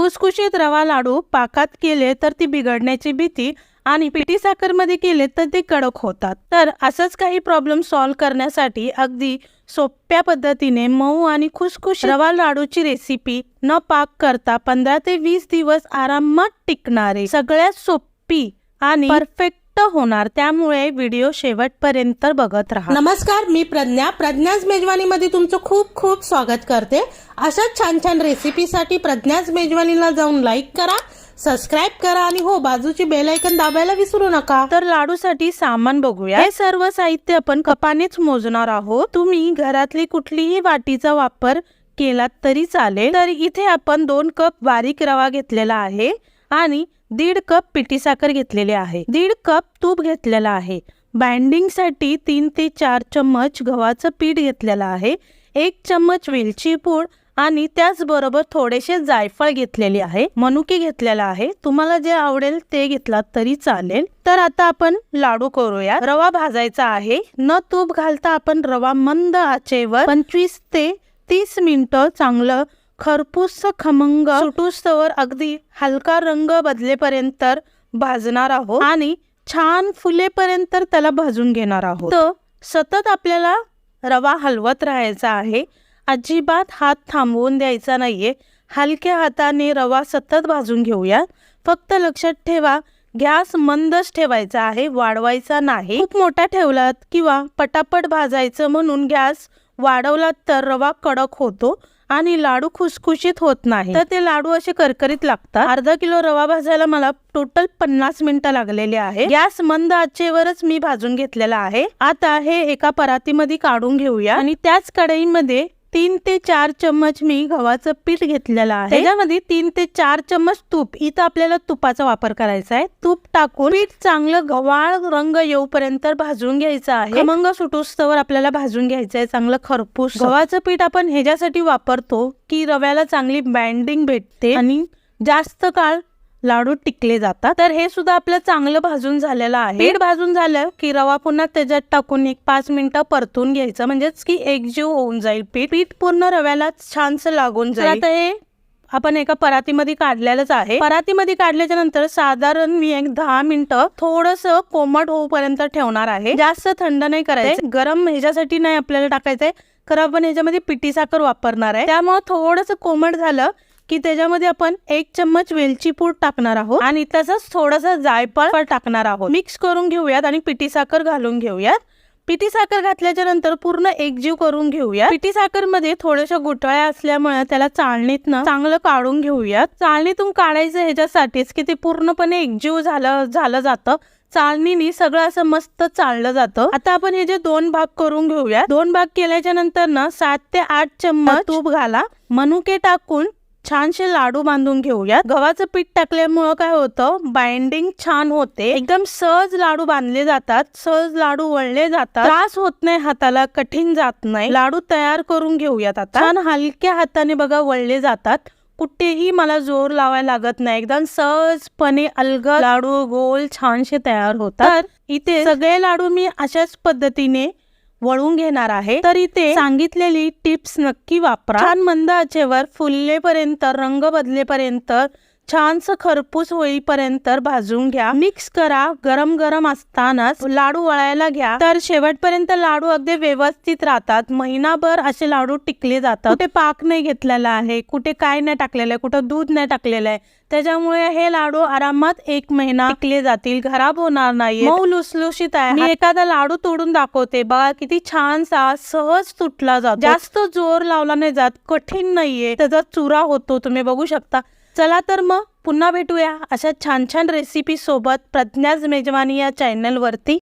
खुसखुशीत रवा लाडू पाकात केले तर ती बिघडण्याची भीती आणि पिठी साखरमध्ये केले तर ते कडक होतात. तर असंच काही प्रॉब्लेम सॉल्व्ह करण्यासाठी अगदी सोप्या पद्धतीने मऊ आणि खुसखुश रवा लाडूची रेसिपी न पाक करता पंधरा ते वीस दिवस आरामात टिकणारे. सगळ्यात सोपी आणि परफेक्ट होणार त्यामुळे व्हिडिओ शेवटपर्यंत बघत राहा. नमस्कार मी प्रज्ञा. प्रज्ञाच मेजवानीमध्ये तुमचं खूप खूप स्वागत करते. अशाच छान छान रेसिपीसाठी प्रज्ञाच मेजवानीला जाऊन लाईक करा सबस्क्राईब करा आणि हो बाजूची बेल ऐकन दाबायला विसरू नका. तर लाडूसाठी सामान बघूया. हे सर्व साहित्य आपण कपानेच मोजणार आहोत. तुम्ही घरातली कुठलीही वाटीचा वापर केलात तरी चालेल. तर इथे आपण दोन कप बारीक रवा घेतलेला आहे आणि दीड कप पिठी साखर घेतलेली आहे. दीड कप तूप घेतलेला आहे. बाइंडिंगसाठी तीन ते चार चम्मच गव्हाचं पीठ घेतलेलं आहे. एक चम्मच वेलची पूड आणि त्याचबरोबर थोडेसे जायफळ घेतलेले आहे. मनुके घेतलेला आहे. तुम्हाला जे आवडेल ते घेतलात तरी चालेल. तर आता आपण लाडू करूया रवा भाजायचा आहे. न तूप घालता आपण रवा मंद आचेवर पंचवीस ते तीस मिनिटं चांगलं खरपूस खमंग सुटूस्तवर अगदी हलका रंग बदलेपर्यंत भाजणार आहोत आणि छान फुलेपर्यंत त्याला भाजून घेणार आहोत. तर सतत आपल्याला रवा हलवत राहायचा आहे. अजिबात हात थांबवून द्यायचा नाहीये. हलक्या हाताने रवा सतत भाजून घेऊया. फक्त लक्षात ठेवा गॅस मंदच ठेवायचा आहे वाढवायचा नाही. खूप मोठा ठेवलात किंवा पटापट भाजायचं म्हणून गॅस वाढवलात तर रवा कडक होतो. आणि लाडू खुसखुशीत होत नाही. तर ते लाडू असे करकरीत लागतात. अर्धा किलो रवा भाजायला मला टोटल पन्नास मिनिटं लागलेली आहे. गॅस मंद आचेवरच मी भाजून घेतलेला आहे. आता हे एका परातीमध्ये काढून घेऊया. आणि त्याच कढईमध्ये तीन ते चार चम्मच मी गव्हाचं पीठ घेतलेलं आहे. त्याच्यामध्ये तीन ते चार चम्मच तूप. इथं आपल्याला तुपाचा वापर करायचा आहे. तूप टाकून पीठ चांगलं गव्हाळ रंग येऊपर्यंत भाजून घ्यायचं आहे. मग सुटोस्तवर आपल्याला भाजून घ्यायचं आहे. चांगलं खरपूस. गव्हाचं पीठ आपण ह्याच्यासाठी वापरतो की रव्याला चांगली बँडिंग भेटते आणि जास्त काळ लाडू टिकले जातात. तर हे सुद्धा आपलं चांगलं भाजून झालेलं आहे. पीठ भाजून झालं की रवा पुन्हा त्याच्यात टाकून एक पाच मिनिटं परतून घ्यायचं. म्हणजेच की एकजीव होऊन जाईल पीठ. पीठ पूर्ण रव्याला छानस लागून जाईल. आता हे आपण एका परातीमध्ये काढलेलंच आहे. परातीमध्ये काढल्याच्या नंतर साधारण मी एक दहा मिनिटं थोडस कोमट होऊपर्यंत ठेवणार आहे. जास्त थंड नाही करायचं. गरम ह्याच्यासाठी नाही आपल्याला टाकायचंय. खरं आपण ह्याच्यामध्ये पिठी साखर वापरणार आहे. त्यामुळे थोडस कोमट झालं की त्याच्यामध्ये आपण एक चम्मच वेलची पूड टाकणार आहोत आणि तसंच थोडंसं जायफळ टाकणार आहोत. मिक्स करून घेऊयात आणि पिठी साखर घालून घेऊयात. पिठी साखर घातल्याच्या नंतर पूर्ण एकजीव करून घेऊया पिठी साखरमध्ये थोड्याशा गुठळ्या असल्यामुळे त्याला चाळणीतनं चांगलं काढून घेऊयात. चाळणीतून काढायचं ह्याच्यासाठीच की ते पूर्णपणे एकजीव झालं झालं जातं. चाळणीने सगळं असं मस्त चाललं जातं. आता आपण हे जे दोन भाग करून घेऊया दोन भाग केल्याच्यानंतर ना सात ते आठ चम्मच तूप घाला. मनुके टाकून छानसे लाडू बांधून घेऊयात. गव्हाचं पीठ टाकल्यामुळं काय होतं? बाइंडिंग छान होते. एकदम सहज लाडू बांधले जातात. सहज लाडू वळले जातात. त्रास होत नाही हाताला कठीण जात नाही. लाडू तयार करून घेऊयात आता. छान हलक्या हाताने बघा वळले जातात. कुठेही मला जोर लावायला लागत नाही. एकदम सहजपणे अलगद लाडू गोल छानशे तयार होतात. तर इथे सगळे लाडू मी अशाच पद्धतीने वळून घेणार आहे. तर इथे सांगितलेली टिप्स नक्की वापरा. छान मंद आचेवर फुललेपर्यंत रंग बदलेपर्यंत छानस खरपूस होईपर्यंत भाजून घ्या. मिक्स करा. गरम गरम असतानाच लाडू वळायला घ्या. तर शेवटपर्यंत लाडू अगदी व्यवस्थित राहतात. महिनाभर असे लाडू टिकले जातात. कुठे पाक नाही घेतलेला आहे. कुठे काय नाही टाकलेलं आहे. कुठं दूध नाही टाकलेलं आहे. त्याच्यामुळे हे लाडू आरामात एक महिना टिकले जातील. खराब होणार नाही मऊ लुसलुशीत आहे. मी एखादा लाडू तोडून दाखवते. बघा किती छानसा सहज तुटला जातो. जास्त जोर लावला नाही जात. कठीण नाहीये. त्याचा चुरा होतो. तुम्ही बघू शकता. चला तर मग पुन्हा भेटूया अशा छान छान रेसिपीसोबत प्रज्ञाज मेजवानी या चॅनलवरती